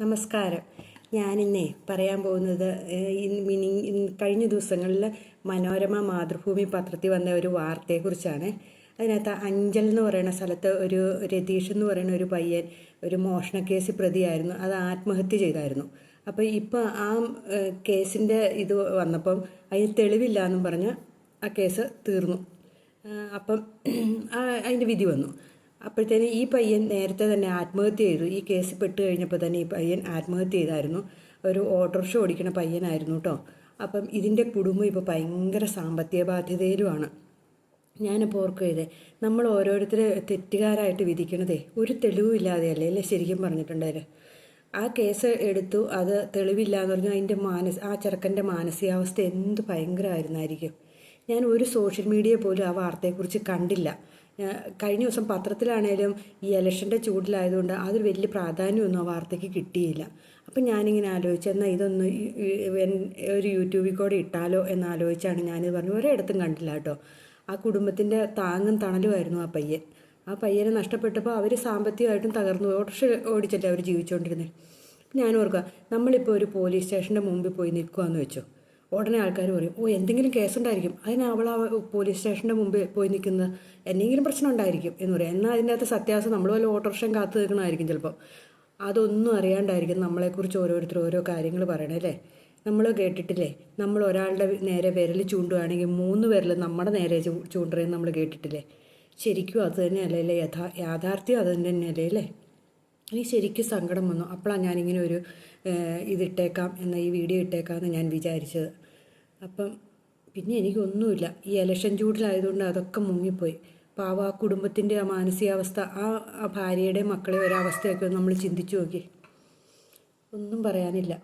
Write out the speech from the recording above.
നമസ്കാരം. ഞാനിന്നേ പറയാൻ പോകുന്നത് മിനി- കഴിഞ്ഞ ദിവസങ്ങളിൽ മനോരമ മാതൃഭൂമി പത്രത്തിൽ വന്ന ഒരു വാർത്തയെക്കുറിച്ചാണ്. അതിനകത്ത് അഞ്ചൽ എന്ന് പറയുന്ന സ്ഥലത്ത് ഒരു രതീഷ് എന്ന് പറയുന്ന ഒരു പയ്യൻ ഒരു മോഷണ കേസിൽ പ്രതിയായിരുന്നു. അത് ആത്മഹത്യ ചെയ്തായിരുന്നു. അപ്പോൾ ഇപ്പോൾ ആ കേസിന്റെ ഇത് വന്നപ്പം അതിന് തെളിവില്ല എന്നും പറഞ്ഞ് ആ കേസ് തീർന്നു. അപ്പം അതിന്റെ വിധി വന്നു. അപ്പോഴത്തേന് ഈ പയ്യൻ നേരത്തെ തന്നെ ആത്മഹത്യ ചെയ്തു. ഈ കേസ് പെട്ട് കഴിഞ്ഞപ്പോൾ തന്നെ ഈ പയ്യൻ ആത്മഹത്യ ചെയ്തായിരുന്നു. ഒരു ഓട്ടോറിക്ഷ ഓടിക്കുന്ന പയ്യനായിരുന്നു കേട്ടോ അപ്പം ഇതിന്റെ കുടുംബം ഇപ്പോൾ ഭയങ്കര സാമ്പത്തിക ബാധ്യതയിലുമാണ്. ഞാനിപ്പോൾ ഓർക്കുക ചെയ്തേ നമ്മൾ ഓരോരുത്തർ തെറ്റുകാരായിട്ട് വിധിക്കണതേ ഒരു തെളിവുമില്ലാതെ അല്ലേ ശരിക്കും പറഞ്ഞിട്ടുണ്ടായത്? ആ കേസ് എടുത്തു അത് തെളിവില്ല എന്ന് പറഞ്ഞാൽ അതിന്റെ മാനസ് ആ ചെറുക്കന്റെ മാനസികാവസ്ഥ എന്ത് ഭയങ്കരമായിരുന്നായിരിക്കും? ഞാൻ ഒരു സോഷ്യൽ മീഡിയ പോലും ആ വാർത്തയെക്കുറിച്ച് കണ്ടില്ല. കഴിഞ്ഞ ദിവസം പത്രത്തിലാണേലും ഈ ഇലക്ഷന്റെ ചൂടിലായതുകൊണ്ട് അതൊരു വലിയ പ്രാധാന്യമൊന്നും ആ വാർത്തയ്ക്ക് കിട്ടിയില്ല. അപ്പം ഞാനിങ്ങനെ ആലോചിച്ചു എന്നാൽ ഇതൊന്ന് ഒരു യൂട്യൂബിൽ കൂടെ ഇട്ടാലോ? എന്ന് ആലോചിച്ചാണ് ഞാനിത് പറഞ്ഞു ഒരിടത്തും കണ്ടില്ല കേട്ടോ. ആ കുടുംബത്തിന്റെ താങ്ങും തണലുമായിരുന്നു ആ പയ്യൻ. ആ പയ്യനെ നഷ്ടപ്പെട്ടപ്പോൾ അവർ സാമ്പത്തികമായിട്ടും തകർന്നു. ഓട്ടോറിക്ഷ ഓടിച്ചല്ലേ അവർ ജീവിച്ചുകൊണ്ടിരുന്നത് ഞാൻ ഓർക്കുക നമ്മളിപ്പോൾ ഒരു പോലീസ് സ്റ്റേഷന്റെ മുമ്പിൽ പോയി നിൽക്കുകയെന്ന് വെച്ചോ. ഉടനെ ആൾക്കാർ പറയും ഓ എന്തെങ്കിലും കേസുണ്ടായിരിക്കും. അതിന് അവൾ ആ പോലീസ് സ്റ്റേഷന്റെ മുമ്പിൽ പോയി നിൽക്കുന്ന എന്തെങ്കിലും പ്രശ്നം ഉണ്ടായിരിക്കും. എന്ന് പറയും. എന്നാൽ അതിന്റെ അകത്ത് സത്യാവസ്ഥ നമ്മൾ വല്ല ഓട്ടോറിക്ഷം കാത്തു നിൽക്കണമായിരിക്കും ചിലപ്പോൾ അതൊന്നും അറിയാണ്ടായിരിക്കും നമ്മളെക്കുറിച്ച് ഓരോരുത്തർ ഓരോ കാര്യങ്ങൾ പറയണേ അല്ലേ? നമ്മൾ കേട്ടിട്ടില്ലേ? നമ്മൾ ഒരാളുടെ നേരെ വിരൽ ചൂണ്ടുകയാണെങ്കിൽ മൂന്ന് വിരൽ നമ്മുടെ നേരെ ചൂണ്ടുകയെന്ന് നമ്മൾ കേട്ടിട്ടില്ലേ? ശരിക്കും അത് തന്നെയല്ലേ? യഥാ യാഥാർത്ഥ്യം അത് തന്നെയല്ലേ? എനിക്ക് ശരിക്കും സങ്കടം വന്നു. അപ്പോഴാണ് ഞാനിങ്ങനെ ഒരു ഇതിട്ടേക്കാം എന്ന ഈ വീഡിയോ ഇട്ടേക്കാമെന്ന് ഞാൻ വിചാരിച്ചത്. അപ്പം പിന്നെ എനിക്കൊന്നുമില്ല. ഈ ഇലക്ഷൻ ചൂടിലായതുകൊണ്ട് അതൊക്കെ മുങ്ങിപ്പോയി. പാവ ആ കുടുംബത്തിന്റെ ആ മാനസികാവസ്ഥ ആ ആ ഭാര്യയുടെ മക്കളെ ഒരവസ്ഥയൊക്കെ നമ്മൾ ചിന്തിച്ചു നോക്കി. ഒന്നും പറയാനില്ല.